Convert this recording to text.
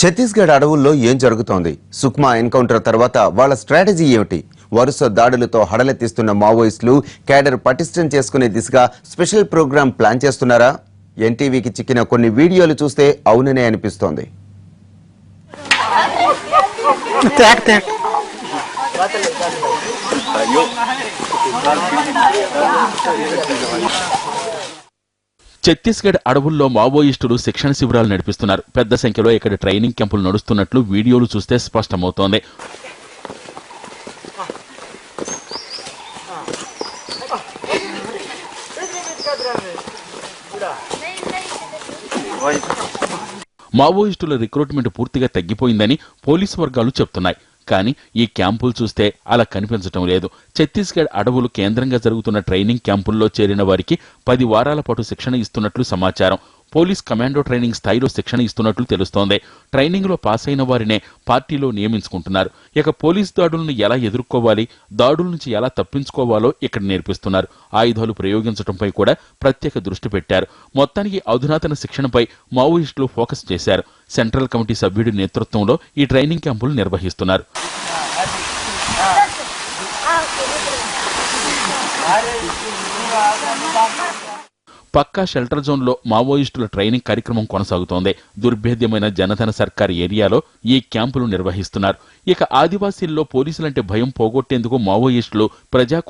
ఛత్తీస్గఢ్ అడవుల్లో ఏం జరుగుతోంది? సుక్మా ఎన్కౌంటర్ తర్వాత వాళ్ళ స్ట్రాటజీ ఏమిటి? వరుస దాడులతో హడలెత్తిస్తున్న మావోయిస్టులు కేడర్ పటిష్టం చేసుకునే దిశగా స్పెషల్ ప్రోగ్రాం ప్లాన్ చేస్తున్నారా? ఎన్టీవీకి చిక్కిన కొన్ని వీడియోలు చూస్తే అవుననే అనిపిస్తోంది. ఛత్తీస్గఢ్ అడవుల్లో మావోయిస్టులు శిక్షణ శిబిరాలు నడిపిస్తున్నారు. పెద్ద సంఖ్యలో ఇక్కడ ట్రైనింగ్ క్యాంపులు నడుస్తున్నట్లు వీడియోలు చూస్తే స్పష్టమవుతోంది. మావోయిస్టుల రిక్రూట్మెంట్ పూర్తిగా తగ్గిపోయిందని పోలీసు వర్గాలు చెప్తున్నాయి. కానీ ఈ క్యాంపులు చూస్తే అలా కనిపించటం లేదు. ఛత్తీస్గఢ్ అడవులు కేంద్రంగా జరుగుతున్న ట్రైనింగ్ క్యాంపుల్లో చేరిన వారికి పది వారాల పాటు శిక్షణ ఇస్తున్నట్లు సమాచారం. పోలీస్ కమాండో ట్రైనింగ్ స్థాయిలో శిక్షణ ఇస్తున్నట్లు తెలుస్తోంది ట్రైనింగ్లో పాస్ అయిన వారినే పార్టీలో నియమించుకుంటున్నారు ఇక పోలీస్ దాడులను ఎలా ఎదుర్కోవాలి దాడుల నుంచి ఎలా తప్పించుకోవాలో ఇక్కడ నేర్పిస్తున్నారు ఆయుధాలు ప్రయోగించడంపై కూడా ప్రత్యేక దృష్టి పెట్టారు మొత్తానికి అధునాతన శిక్షణపై మావోయిస్టులు ఫోకస్ చేశారు సెంట్రల్ కమిటీ సభ్యుడి నేతృత్వంలో ఈ ట్రైనింగ్ క్యాంపులు నిర్వహిస్తున్నారు పక్కా షెల్టర్ జోన్లో మావోయిస్టుల ట్రైనింగ్ కార్యక్రమం కొనసాగుతోంది. దుర్భేద్యమైన జనధన సర్కార్ ఏరియాలో ఈ క్యాంపులు నిర్వహిస్తున్నారు. ఇక ఆదివాసీల్లో పోలీసులంటే భయం పోగొట్టేందుకు మావోయిస్టులు ప్రజా